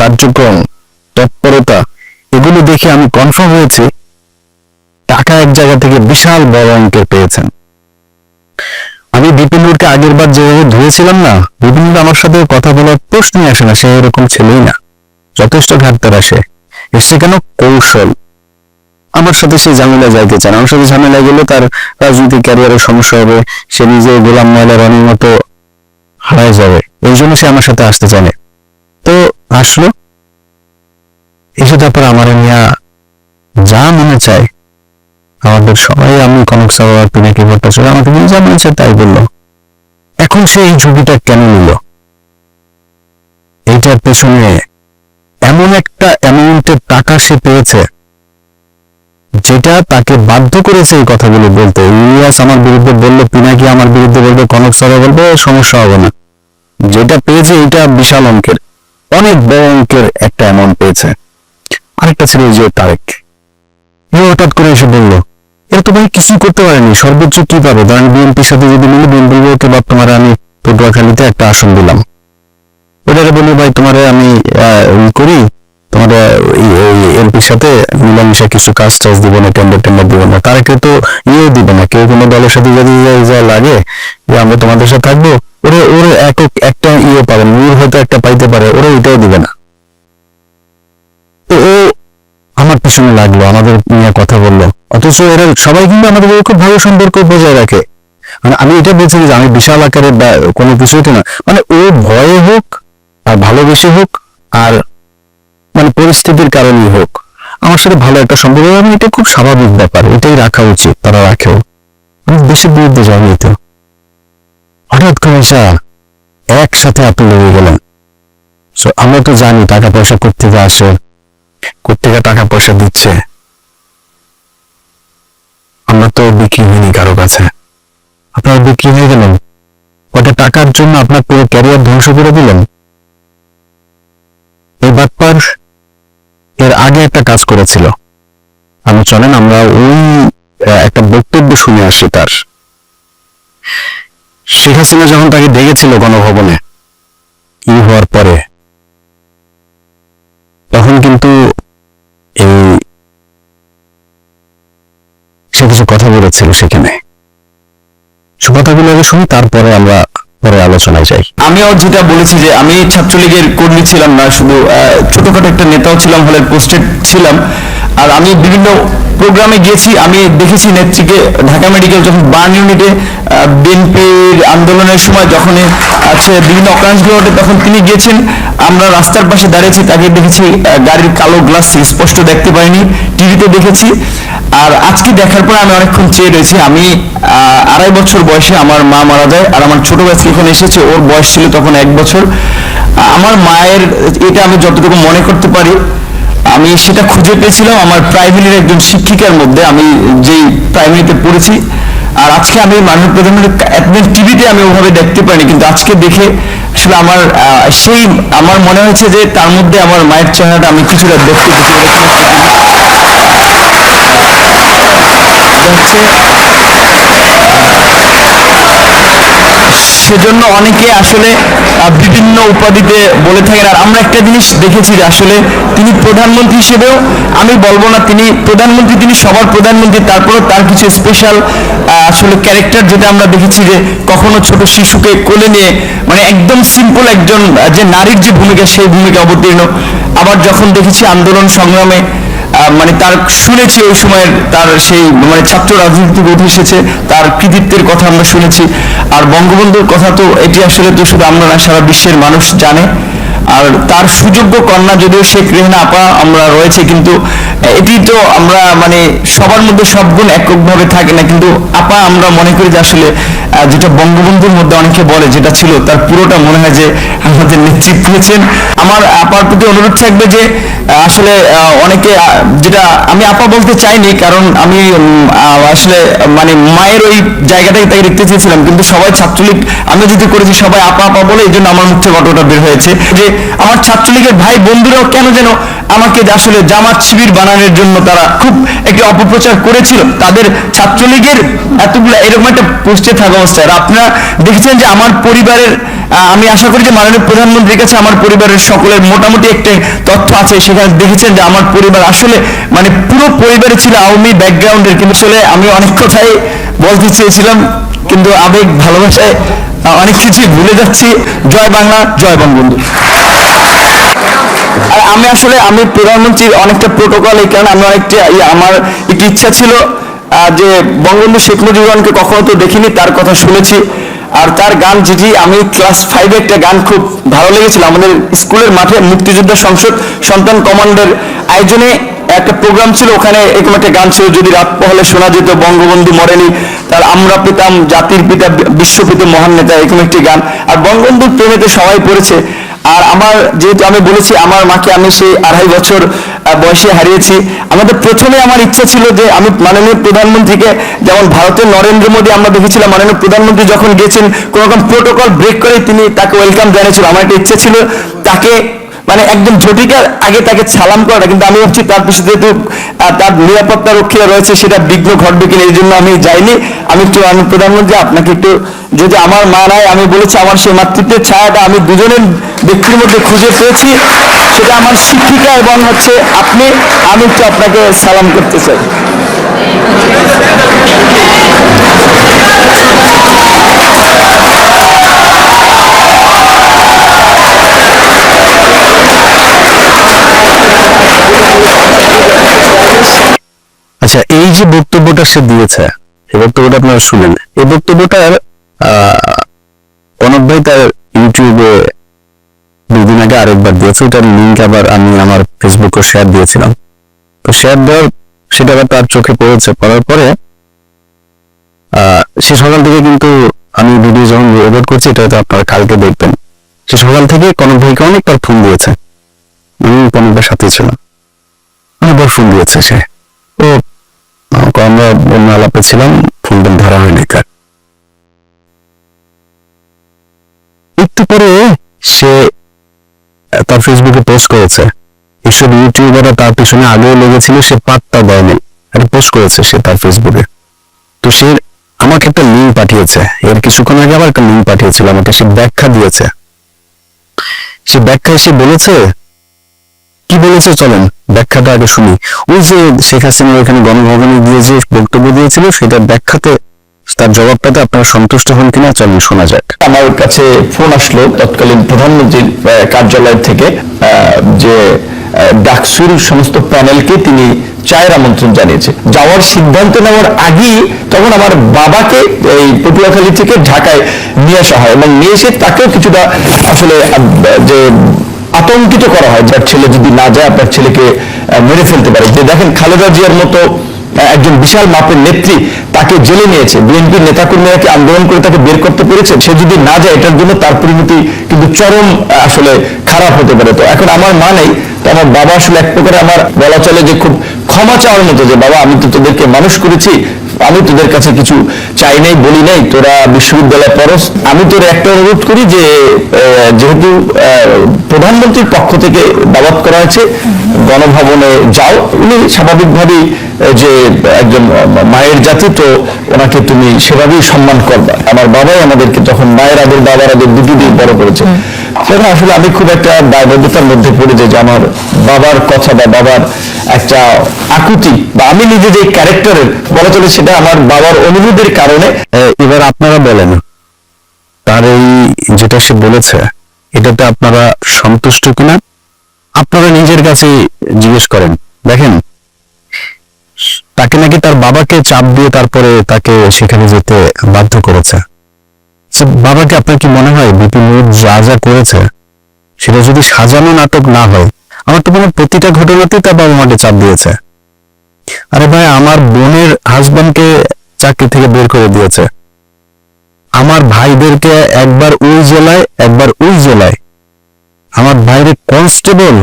কার্যক্রম, তৎপরতা, এগুলো দেখে আমি কনফার্ম হয়েছি। টাকা এক জায়গা থেকে বিশাল বড় অঙ্কের পেয়েছেন। আমি বিপিনুরকে আগের বার যেভাবে ধুয়েছিলাম না বিপিনুর আমার সাথে কথা বলার প্রশ্নই আসে না, সে এরকম ছেলেই না। যথেষ্ট ঘাটতার আসে। কেন কৌশল? আমার সাথে সে ঝামেলা যাইতে চান আমার সাথে ঝামেলা গেলে তার রাজনৈতিক ক্যারিয়ারের সমস্যা হবে, সে নিজে গোলাম ময়লা রানীর মতো হারায় যাবে। এই জন্য সে আমার সাথে আসতে চায় তো আসলো। এসে তারপর আমার নিয়ে যা মনে চায়, আমাদের সবাই, আমি কনক সাহা পিনাকি ভট্টাচার্য, আমাকে নিয়ে যা মনে চায় তাই বলল। এখন সে এই ঝুঁকিটা কেন নিল? এইটার পেছনে এমন একটা অ্যামাউন্টের টাকা সে পেয়েছে, যেটা তাকে বাধ্য করেছে এই কথাগুলো বলতে। ইলিয়াস আমার বিরুদ্ধে বলল, পিনাকি আমার বিরুদ্ধে বলবে, কনক সাহা বলবে, সমস্যা হবে না। যেটা পেয়েছে এটা বিশাল অঙ্কের। অনেক বড় অঙ্কের একটা অ্যামাউন্ট পেয়েছে। আরেকটা ছিল যে তারেক। এ হঠাৎ করে এসে বলল এরা তো ভাই কিছুই করতে পারেনি, সর্বোচ্চ কি পাবে? ধরেন বিএনপির সাথে যদি মিলে, বিএনপি বলতে বা তোমার আমি পটুয়াখালীতে একটা আসন দিলাম। ওটাকে বলি ভাই, তোমারে আমি করি, তোমার এমপির সাথে মিলামিশা কিছু কাজ টাজ দিব না টেন্ডার টেন্ডার দিব না। তারা কেউ তো ইয়েও দিবে না, কেউ কোনো দলের সাথে যদি যা- যা লাগে, যে আমরা তোমাদের সাথে থাকব, ওরা, ওর একক একটা ইয়ে পাবেন হয়তো একটা পাইতে পারে, ওরা ওইটাও দিবে না। তো ও আমার পিছনে লাগল, আমাদের নিয়ে কথা বলল। অথচ এরা সবাই কিন্তু আমাদের খুব ভালো সম্পর্ক বজায় রাখে। মানে আমি এটা বলছি যে আমি বিশাল আকারের বা কোনো কিছু এটা না। মানে ও ভয়ে হোক, আর ভালোবেসে হোক, আর মানে পরিস্থিতির কারণেই হোক, আমার সাথে ভালো একটা সম্পর্ক। আমি এটা খুব স্বাভাবিক ব্যাপার, এটাই রাখা উচিত, তারা রাখেও। আমি দেশের বিরুদ্ধে যাইনি তো। হঠাৎ করে একসাথে আপনি লেগে গেলেন। So, আমরা তো জানি টাকা পয়সা কোথেকে আসে কোথেকে টাকা পয়সা দিচ্ছে। আমরা তো বিক্রি হইনি কারও কাছে। আপনারা বিক্রি হয়ে গেলেন। কটা টাকার জন্য আপনার পুরো ক্যারিয়ার ধ্বংস করে দিলেন? এই বাটপার এর আগে একটা কাজ করেছিল। আমি চলেন আমরা ওই একটা বক্তব্য শুনে আসি তার। শেখ হাসিনা যখন তাকে ডেকেছিল গণভবনে ই হওয়ার পরে, তখন কিন্তু এই সে কিছু কথা বলেছিল সেখানে। সে কথাগুলো আগে শুনি, তারপরে আমরা পরে আলোচনায় যাই। আমিও যেটা বলেছি যে আমি ছাত্রলীগের কর্মী ছিলাম না, শুধু ছোটখাটো একটা নেতাও ছিলাম, হলের পোস্টেড ছিলাম। আর আমি বিভিন্ন প্রোগ্রামে গেছি, আমি দেখেছি নেত্রীকে, ঢাকা মেডিকেল যখন বার্ন ইউনিটে বিএনপির আন্দোলনের সময় যখন আছে বিভিন্ন অকারেন্সগুলো ঘটে, তখন তিনি গিয়েছেন আমরা রাস্তার পাশে দাঁড়িয়েছি, তাকে দেখেছি গাড়ির কালো গ্লাস স্পষ্ট দেখতে পাইনি, টিভিতে দেখেছি। আর আজকে দেখার পর আমি অনেকক্ষণ চেয়ে রয়েছি, আমি আড়াই বছর বয়সে আমার মা মারা যায়, আর আমার ছোট ভাই এখানে এসেছে, ওর বয়স ছিল তখন এক বছর। আমার মায়ের, এটা আমি যতটুকু মনে করতে পারি আমি সেটা খুঁজে পেয়েছিলাম আমার প্রাইমারির একজন শিক্ষিকার মধ্যে, আমি যেই প্রাইমারিতে পড়েছি। আর আজকে আমি মাননীয় প্রধানমন্ত্রী একদিন টিভিতে আমি ওভাবে দেখতে পাইনি কিন্তু আজকে দেখে আসলে আমার সেই আমার মনে হয়েছে যে তার মধ্যে আমার মায়ের চেহারাটা আমি কিছুটা দেখতে পেয়েছি। সেজন্য অনেকে আসলে বিভিন্ন উপাধিতে বলে থাকেন। আর আমরা একটা জিনিস দেখেছি যে আসলে তিনি প্রধানমন্ত্রী হিসেবেও, আমি বলব না তিনি প্রধানমন্ত্রী, তিনি সবার প্রধানমন্ত্রী, তারপরেও তার কিছু স্পেশাল আসলে ক্যারেক্টার যেটা আমরা দেখেছি যে কখনো ছোট শিশুকে কোলে নিয়ে মানে একদম সিম্পল একজন যে নারীর যে ভূমিকা, সেই ভূমিকা অবতীর্ণ। আবার যখন দেখেছি আন্দোলন সংগ্রামে মানে তার শুনেছি ওই সময়ের তার সেই মানে ছাত্র রাজনীতি উঠে এসেছে, তার কৃতিত্বের কথা আমরা শুনেছি। আর বঙ্গবন্ধুর কথা তো এটি আসলে তো শুধু আমরা না, সারা বিশ্বের মানুষ জানে। আর তার সুযোগ্য কন্যা যদিও শেখ রেহনা আপা, আমরা রয়েছে কিন্তু, এটি তো আমরা মানে সবার মধ্যে সব গুণ এককভাবে থাকে না। কিন্তু আপা আমরা মনে করি যে আসলে যেটা বঙ্গবন্ধুর মধ্যে অনেকে বলে, যেটা ছিল তার পুরোটা মনে হয় যে আমাদের নেতৃত্ব দিয়েছেন আমার আপার প্রতি অনুরোধ থাকবে যে আসলে অনেকে যেটা আমি আপা বলতে চাইনি, কারণ আমি আসলে মানে মায়ের ওই জায়গাটাই তাকে দেখতে চেয়েছিলাম। কিন্তু সবাই ছাত্রলীগ আমি যদি করেছি, সবাই আপা আপা বলে, এই জন্য আমার মুখ ঘটনাটা বের হয়েছে যে, আমার ছাত্রলীগের ভাই বন্ধুরাও কেন যেন আমাকে আসলে জামাত শিবির বানানোর জন্য তারা খুব একটি অপপ্রচার করেছিল। তাদের ছাত্রলীগের এতগুলো, এরকম একটা পোস্টে থাকা অবস্থায় আর আপনারা দেখেছেন যে আমার পরিবারের আমি আশা করি যে মাননীয় প্রধানমন্ত্রীর কাছে আমার পরিবারের সকলের মোটামুটি একটা তথ্য আছে। সেখানে দেখেছেন যে আমার পরিবার আসলে মানে পুরো পরিবারে ছিল আওয়ামী ব্যাকগ্রাউন্ডের কিন্তু আসলে আমি অনেক কথাই বলতে চেয়েছিলাম কিন্তু আবেগ ভালোবাসায় অনেক কিছুই ভুলে যাচ্ছি। জয় বাংলা জয় বঙ্গবন্ধু। আমি আসলে আমি প্রধানমন্ত্রীর অনেকটা প্রোটোকল এই কারণে আমি অনেকটা ইয়ে, আমার একটি ইচ্ছা ছিল যে বঙ্গবন্ধু শেখ মুজিবুররহমানকে কখনো তো দেখিনি, তার কথা শুনেছি। আর তার গান যেটি আমি ক্লাস ফাইভে একটা গান খুব ভালো লেগেছিল। আমাদের স্কুলের মাঠে মুক্তিযোদ্ধা সংসদ সন্তান কমান্ডের আয়োজনে একটা প্রোগ্রাম ছিল, ওখানে এরকম একটা গান ছিল, যদি রাত পহলে শোনা যেত, বঙ্গবন্ধু মরেনি, তার আমরা পেতাম, জাতির পিতা বিশ্বপিতা মহান নেতা, এরকম একটি গান। আর বঙ্গবন্ধুর প্রেমেতে সবাই পড়েছে। আর আমার যেহেতু আমি বলেছি, আমার মাকে আমি সেই আড়াই বছর বয়সে হারিয়েছি। আমাদের প্রথমে আমার ইচ্ছা ছিল যে আমি মাননীয় প্রধানমন্ত্রীকে, যেমন ভারতের নরেন্দ্র মোদী আমরা দেখেছিলাম, মাননীয় প্রধানমন্ত্রী যখন গেছেন, কোনো রকম প্রোটোকল ব্রেক করে তিনি তাকে ওয়েলকাম জানিয়েছিল। আমার একটা ইচ্ছে ছিল তাকে মানে একদম ঝটিকার আগে তাকে সালাম করাটা, কিন্তু আমি ভাবছি তার পিছনে যেহেতু তার নিরাপত্তা রক্ষীরা রয়েছে, সেটা বিঘ্ন ঘটবে কিনা, এই জন্য আমি যাইনি। আমি একটু, আমি প্রধানমন্ত্রী, আপনাকে একটু যদি আমার মা নাই, আমি বলেছি আমার সেই মাতৃত্বের ছায়াটা আমি দুজনের ব্যক্তির মধ্যে খুঁজে পেয়েছি, সেটা আমার শিক্ষিকা এবং হচ্ছে আপনি, আমি একটু আপনাকে সালাম করতে চাই। আচ্ছা এই যে বক্তব্যটা সে দিয়েছে, এই বক্তব্যটা আপনারা শুনেন। এই বক্তব্যটার কনক ভাই তার ইউটিউবে দুদিন আগে আরেকবার দিয়েছে ওটার লিঙ্ক আবার আমি আমার ফেসবুকে শেয়ার দিয়েছিলাম। তো শেয়ার দেওয়ার সেটা আবার তার চোখে পড়েছে, পড়ার পরে সে সকাল থেকে কিন্তু আমি ভিডিও যখন রেকর্ড করছি, এটা হয়তো আপনারা কালকে দেখবেন। সে সকাল থেকে কনক ভাইকে অনেকবার ফোন দিয়েছে। আমি কনক সাথে ছিলাম। অনেকবার ফোন দিয়েছে সে। ও আমরা অন্য আলাপে ছিলাম ফোনটা ধরা হয়নি। একটু পরে সে তার ফেসবুকে পোস্ট করেছে। এসব ইউটিউবাররা তার পিছনে আগেও লেগেছিল, সে পাত্তা দেয়নি। একটা পোস্ট করেছে সে তার ফেসবুকে তো সে আমাকে একটা লিঙ্ক পাঠিয়েছে। এর কিছুক্ষণ আগে আবার একটা লিঙ্ক পাঠিয়েছিল, আমাকে সে ব্যাখ্যা দিয়েছে। সে ব্যাখ্যায় সে বলেছে, কি বলেছে চলেন, ব্যাখ্যাটা আগে শুনি। ওই যে শেখ হাসিনা ওখানে গণভবনে গিয়ে যে বক্তব্য দিয়েছিল সেটার ব্যাখ্যাতে তার জবাবটাতে আপনারা সন্তুষ্ট হন কিনা চলেন শোনা যাক। আমার কাছে ফোন আসলো তৎকালীন প্রধানমন্ত্রীর কার্যালয় থেকে যে ডাকসুর সমস্ত প্যানেলকে তিনি চায়ের আমন্ত্রণ জানিয়েছে। যাওয়ার সিদ্ধান্ত নেওয়ার আগেই তখন আমার বাবাকে এই পটুয়াখালী থেকে ঢাকায় নিয়ে আসা হয় এবং নিয়ে এসে তাকেও কিছুটা আসলে যে আতঙ্কিত করা হয় যার ছেলে যদি না যায়, আপনার ছেলেকে মেরে ফেলতে পারে। যে দেখেন খালেদা জিয়ার মতো একজন বিশাল মাপের নেত্রী তাকে জেলে নিয়েছে। বিএনপির নেতাকর্মীরা কি আন্দোলন করে তাকে বের করতে পেরেছে? সে যদি না যায়, এটার জন্য তার পরিণতি কিন্তু চরম আসলে খারাপ হতে পারে। তো এখন আমার মা নেই তো আমার বাবা আসলে এক প্রকারে আমার বলা চলে যে খুব ক্ষমা চাওয়ার মতো যে, বাবা, আমি তো তোদেরকে মানুষ করেছি, আমি তোদের কাছে কিছু চাই নাই, বলি নাই, তোরা বিশ্ববিদ্যালয়ে পড়স আমি তোর একটা অনুরোধ করি যে যেহেতু প্রধানমন্ত্রীর পক্ষ থেকে দাওয়াত করা হয়েছে, গণভবনে যাও। উনি স্বাভাবিকভাবেই যে একজন মায়ের জাতি, তো ওনাকে তুমি সেভাবেই সম্মান করবা। আমার বাবাই আমাদেরকে তখন মায়ের আদর, বাবার আদর দুটি বড় করেছে। সেটা আসলে আমি খুব একটা দায়বদ্ধতার মধ্যে পড়ে যে আমার বাবার কথা বা বাবার একটা আকুতি বা আমি নিজে যে ক্যারেক্টারের বলা চলে সেটা আমার বাবার অনুরোধের কারণে। এবার আপনারা বলেন, তার এই যেটা সে বলেছে, এটাতে আপনারা সন্তুষ্ট কিনা? আপনারা নিজের কাছে জিজ্ঞেস করেন। দেখেন, তাকে নাকি তার বাবাকে চাপ দিয়ে তারপরে তাকে সেখানে যেতে বাধ্য করেছে। বাবাকে আপনার কি মনে হয় বিপিন যা যা করেছে, সেটা যদি সাজানো নাটক না হয়, আমার তো মনে প্রতিটা ঘটনাতেই তার বাবা মাকে চাপ দিয়েছে। আরে ভাই, আমার বোনের হাজবেন্ডকে চাকরি থেকে বের করে দিয়েছে। আমার ভাইদেরকে একবার ওই জেলায়, একবার ওই জেলায়। আমার ভাইরে কনস্টেবল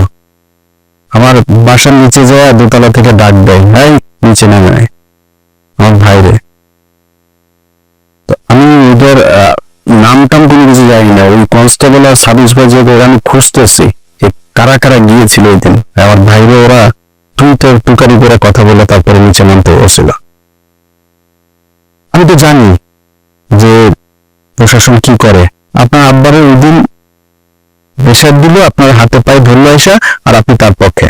আমার বাসার নিচে যায় দোতলা থেকে ডাক দেয়, ভাই, নিচে নেমে। আমার ভাইরে। আর সাব ইন্সপেক্টর আমি খুঁজতেছি যে কারা কারা গিয়েছিল ওই দিন? আমার ভাইরে ওরা টুইটার টুকারি করে কথা বলে তারপরে নিচে নামতে বসছিল আমি তো জানি যে প্রশাসন কি করে। আপনার আব্বারের ওই দিন প্রেশার দিল, আপনার হাতে পায়ে ধরলো এসে আর আপনি তার পক্ষে।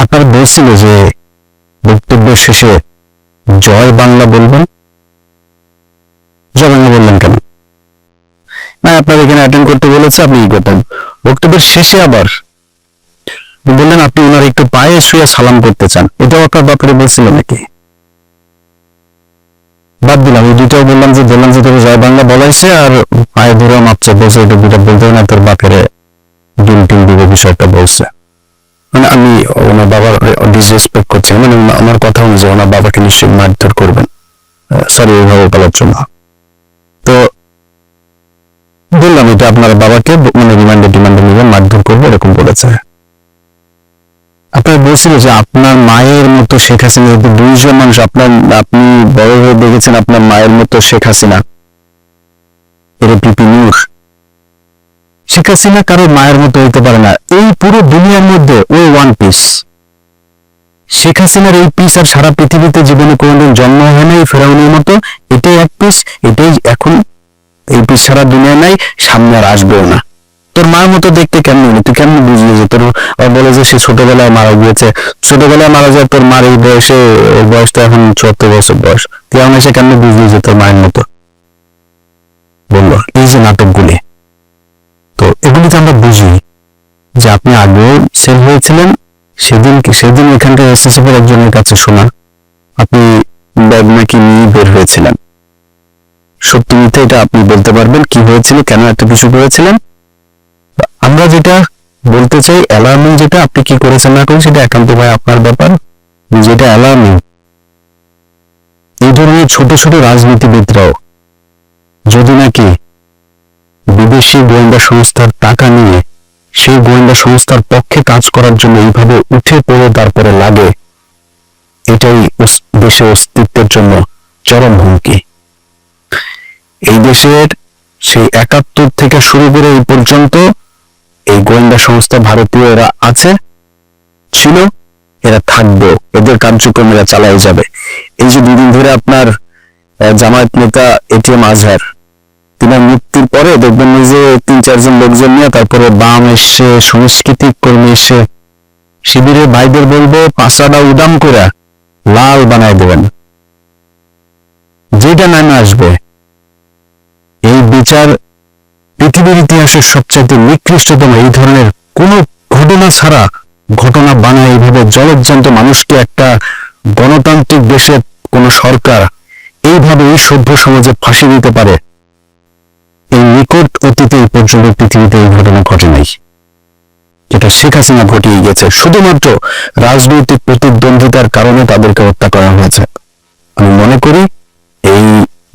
আপনার বলছিল যে বক্তব্য শেষে জয় আপনার এখানে অ্যাটেন্ড করতে বলেছে, আপনি ই করতেন? বক্তব্যের শেষে আবার বললেন, আপনি ওনার একটু পায়ে শুয়ে সালাম করতে চান। এটাও আপনার ব্যাপারে বলছিল নাকি? বাদ দিলাম, এই দুটাও বললাম যে বললাম যে, তোকে জয় বাংলা বলাইছে, আর পায়ে ধরে মাপছে, বলছে এটা দুটা বলতে না, তোর বাপেরে ডিম টিম দিবে বিষয়টা বলছে। মানে আমি ওনার বাবার ডিসরেসপেক্ট করছি মানে আমার কথা অনুযায়ী ওনার বাবাকে নিশ্চয়ই মারধর করবেন। সরি এইভাবে বলার জন্য। তো বললাম, এটা আপনার বাবাকে মানে রিমান্ডে ডিমান্ডে নেবেন মারধর করব, এরকম বলেছে। আপনার বলছিল যে আপনার মায়ের মতো শেখ হাসিনা দুইজন মানুষ, আপনার, আপনি বড় হয়ে দেখেছেন আপনার মায়ের মতো শেখ হাসিনা। এর পিপি নূর। শেখ হাসিনা কারও মায়ের মতো হইতে পারে না। এই পুরো দুনিয়ার মধ্যে ওই ওয়ান পিস শেখ হাসিনার এই পিস আর সারা পৃথিবীতে জীবনে কোনোদিন জন্ম হয় নাই ফেরাউনের মতো। এটাই এক পিস এটাই এখন পিস সারা দুনিয়া নাই, সামনে আর আসবেও না। তোর মার মতো দেখতে কেমন হলো? তুই কেমন বুঝলি যে তোর বলে যে সে ছোটবেলায় মারা গিয়েছে? ছোটবেলায় মারা যায় তোর মার এই বয়সে ওর বয়সটা এখন চুয়াত্তর বছর বয়স। তুই এখন এসে কেমন বুঝলি যে তোর মায়ের মতো? বলল এই যে নাটকগুলি, তো এগুলিতে আমরা বুঝি যে আপনি আগেও সেল হয়েছিলেন, সেদিন সেদিন এখানকার এসএসএফ এর একজনের কাছে শোনা, আপনি ব্যাগ নাকি নিয়ে বের হয়েছিলেন। সত্যি মিথ্যে এটা আপনি বলতে পারবেন কি হয়েছিল, কেন এত কিছু করেছিলেন। আমরা যেটা বলতে চাই অ্যালার্মিং যেটা, আপনি কি করেছেন না করেন সেটা একান্ত ভাই আপনার ব্যাপার। যেটা অ্যালার্মিং এই ধরনের ছোট ছোট রাজনীতিবিদরাও যদি নাকি বিদেশি গোয়েন্দা সংস্থার টাকা নিয়ে সেই গোয়েন্দা সংস্থার পক্ষে কাজ করার জন্য এইভাবে উঠে পড়ে তারপরে লাগে, এটাই দেশের অস্তিত্বের জন্য চরম হুমকি। এই দেশের সেই একাত্তর থেকে শুরু করে এই পর্যন্ত এই গোয়েন্দা সংস্থা ভারতীয় এরা আছে, ছিল, এরা থাকবে, এদের কার্যক্রম এরা চালাই যাবে। এই যে দুদিন ধরে আপনার জামায়াত নেতা এটিএম আজহার, তিনার মৃত্যুর পরে দেখবেন যে তিন চারজন লোকজন নিয়ে তারপরে বাম এসছে সাংস্কৃতিক কর্মী এসে শিবিরের ভাইদের বলব পাশাটা উদাম করে লাল বানায় দেবেন। যেটা নামে আসবে ইতিহাসের সবচাইতে নিকৃষ্টতম এই ধরনের কোন ঘটনা ছাড়া ঘটনা বানায় এইভাবে জলজ্জান্ত মানুষকে একটা গণতান্ত্রিক দেশের কোন সরকার এইভাবে এই সভ্য সমাজে ফাঁসি দিতে পারে। এই নিকট অতীতে এই পর্যন্ত পৃথিবীতে এই ঘটনা ঘটে নাই। যেটা শেখ হাসিনা ঘটিয়ে গেছে। শুধুমাত্র রাজনৈতিক প্রতিদ্বন্দ্বিতার কারণে তাদেরকে হত্যা করা হয়েছে। আমি মনে করি এই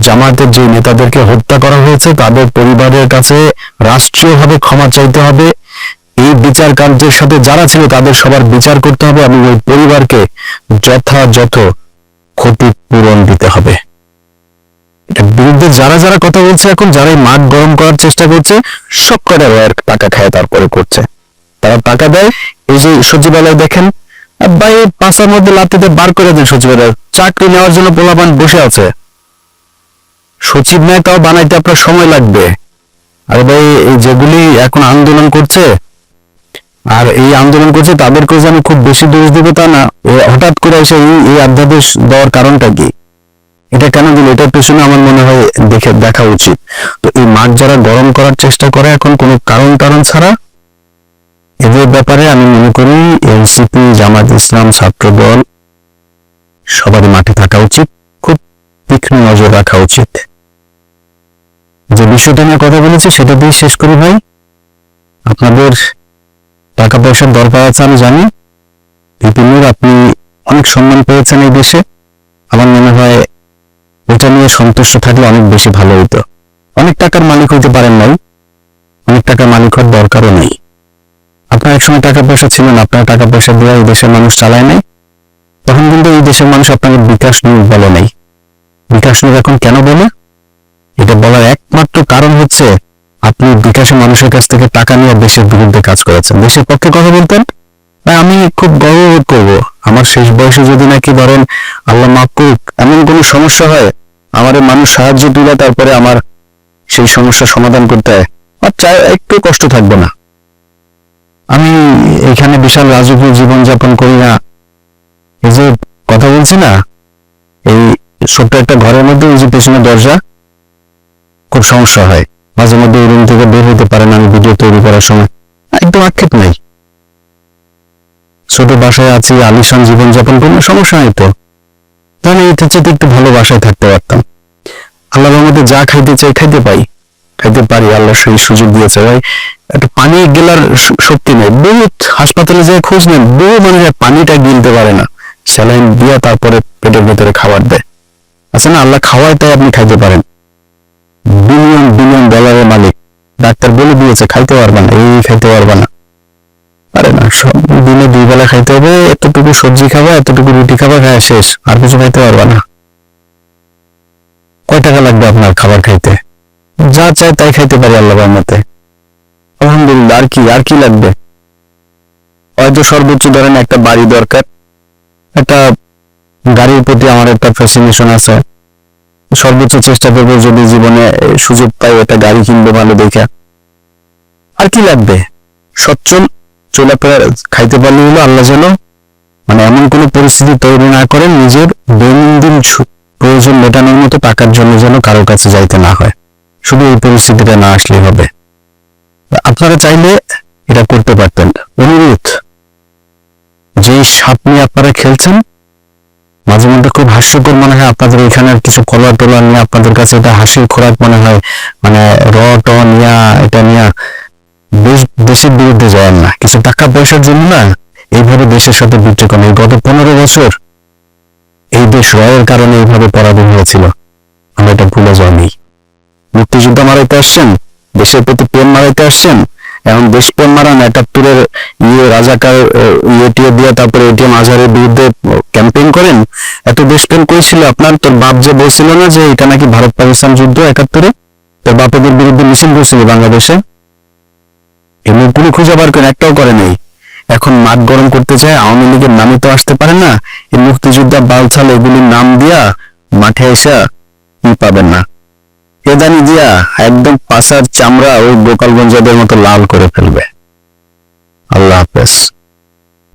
জামাতের যে নেতাদেরকে হত্যা করা হয়েছে, তাদের পরিবারের কাছে রাষ্ট্রীয়ভাবে ক্ষমা চাইতে হবে। এই বিচার কার্যের সাথে যারা ছিল, তাদের সবার বিচার করতে হবে এবং ওই পরিবারকে যথাযথ ক্ষতিপূরণ দিতে হবে। বিরুদ্ধে যারা যারা কথা বলছে এখন যারা মাঠ গরম করার চেষ্টা করছে সব কটা টাকা খায় তারপরে করছে। তারা টাকা দেয়। এই যে সচিবালয় দেখেন ভাই পাঁচার মধ্যে লাতিতে বার করে দেন সচিবালয়। চাকরি নেওয়ার জন্য পোলাপান বসে আছে। সচিব নেতাও বানাইতে আপনার সময় লাগবে। আর ভাই যেগুলি এখন আন্দোলন করছে, আর এই আন্দোলন করছে, তাদেরকে যে আমি খুব বেশি দোষ দেবো তা না। হঠাৎ করে এসে এই এই অধ্যাদেশ দেওয়ার কারণটা কি? এটা কেন দিল? এটার পেছনে আমার মনে হয় দেখে দেখা উচিত। তো এই মাঠ যারা গরম করার চেষ্টা করে, এখন কোনো কারণ কারণ ছাড়া, এদের ব্যাপারে আমি মনে করি এনসিপি, জামাত ইসলাম, ছাত্র দল, সবারই মাঠে থাকা উচিত। খুব তীক্ষ্ণ নজর রাখা উচিত। যে বিষয়টা নিয়ে কথা বলেছি, সেটা দিয়ে শেষ করি ভাই। আপনাদের টাকা পয়সার দরকার আছে আমি জানি। বিপিনুর আপনি অনেক সম্মান পেয়েছেন এই দেশে। আমার মনে হয় ওটা নিয়ে সন্তুষ্ট থাকলে অনেক বেশি ভালো হতো অনেক টাকার মালিক হইতে পারেন নাই অনেক টাকার মালিক হওয়ার দরকারও নেই। আপনার একসময় টাকা পয়সা ছিল না, আপনার টাকা পয়সা দিয়ে এই দেশের মানুষ চালায় নাই। তখন কিন্তু এই দেশের মানুষ আপনাকে বিকাশ নিয়োগ বলে নাই। বিকাশ নিয়োগ এখন কেন বলে? এটা বলার একমাত্র কারণ হচ্ছে আপনি বিকাশে মানুষের কাছ থেকে টাকা নিয়ে দেশের বিরুদ্ধে কাজ করেছেন। দেশের পক্ষে কথা বলতেন? আমি খুব গর্ববোধ করব। আমার শেষ বয়সে যদি নাকি ধরেন আল্লাহ মাফ করুক, এমন কোনো সমস্যা হয়, আমার মানুষ সাহায্য দিলে তারপরে আমার সেই সমস্যার সমাধান করতে হয় আর চাই একটু কষ্ট থাকবে না। আমি এখানে বিশাল রাজকীয় জীবনযাপন করি না। এই যে কথা বলছি না, এই ছোট্ট একটা ঘরের মধ্যে ওই যে পেছনে দরজা খুব সমস্যা হয়। মাঝে মধ্যে রুম থেকে বের হতে না, আমি ভিডিও তৈরি করার সময়। একদম আক্ষেপ নেই। ছোট বাসায় আছি, আলিশান জীবনযাপন কোনো সমস্যা নেই তো। তাহলে এটা চেয়ে একটু ভালো বাসায় থাকতে পারতাম। আল্লাহর মধ্যে যা খাইতে চাই খাইতে পাই। খাইতে পারি, আল্লাহ সেই সুযোগ দিয়েছে। ভাই, একটা পানি গেলার শক্তি নেই। বহুত হাসপাতালে যায় খোঁজ নেন বহু মানুষ পানিটা গিলতে পারে না। স্যালাইন দিয়া তারপরে পেটের ভেতরে খাবার দেয়। আচ্ছা না, আল্লাহ খাওয়ায় তাই আপনি খাইতে পারেন। বিলিয়ন বিলিয়ন ডলারের মালিক। ডাক্তার বলে দিয়েছে, খাইতে পারবা না, এই খাইতে পারবা না। আরে না, সব দিনে দুই বেলা খাইতে হবে, এতটুকু সবজি খাবা, এতটুকু রুটি খাবা, খায় শেষ, আর কিছু খাইতে পারবা না। কয় টাকা লাগবে আপনার খাবার খাইতে? যা চায় তাই খাইতে পারি আল্লাহ মতে আলহামদুলিল্লাহ, আর কি আর কি লাগবে? হয়তো সর্বোচ্চ ধরেন একটা বাড়ি দরকার, একটা গাড়ির প্রতি আমার একটা ফ্যাসিনেশন আছে। সর্বোচ্চ চেষ্টা করব যদি জীবনে সুযোগ পাই একটা গাড়ি কিনবো ভালো দেখে। আর কি লাগবে? সচ্ছল চলাফেরা খাইতে পারলে হলো আল্লাহ যেন মানে এমন কোনো পরিস্থিতি তৈরি না করেন, নিজের দৈনন্দিন প্রয়োজন মেটানোর মতো টাকার জন্য যেন কারও কাছে যাইতে না হয়। শুধু এই পরিস্থিতিটা না আসলেই হবে। আপনারা চাইলে এটা করতে পারতেন। অনুরোধ যে সাপ নিয়ে আপনারা খেলছেন মাঝে মধ্যে খুব হাস্যকর মনে হয় আপনাদের এখানে কিছু কলা টলা নিয়ে আপনাদের কাছে এটা হাসির খোরাক মনে হয়। মানে র, ট নিয়া, এটা নিয়া দেশ, দেশের বিরুদ্ধে যাওয়ার না। কিছু টাকা পয়সার জন্য না এইভাবে দেশের সাথে বিদ্রোহ করেন এই গত পনেরো বছর এই দেশ রয়ের কারণে এইভাবে পরাধীন হয়েছিল। আমরা এটা ভুলে যাইনি। মুক্তিযুদ্ধ মারাইতে আসছেন, দেশের প্রতি প্রেম মারাইতে আসছেন এখন দেশ প্রেম মারান একাত্তরের ইয়ে রাজাকার আহ, ইয়ে দিয়ে তারপরে এটিএম আজহারের বিরুদ্ধে ক্যাম্পেইন করেন। এত দেশপ্রেম করেছিল আপনার? তোর বাপ যে বলছিল না যে এটা নাকি ভারত পাকিস্তান যুদ্ধ একাত্তরে? তোর বাপেদের বিরুদ্ধে মিছিল করেছিল বাংলাদেশে। এই মুখগুলো খুঁজে বার করে একটাও করে নেই। এখন মাঠ গরম করতে চায় আওয়ামী লীগের নামে তো আসতে পারে না। এই মুক্তিযোদ্ধা বালছাল এগুলির নাম দিয়া মাঠে এসা কি পাবেন না। জানি দিয়া একদম পাশার চামড়া ওই গোপালগঞ্জদের মতো লাল করে ফেলবে। আল্লাহ হাফেজ।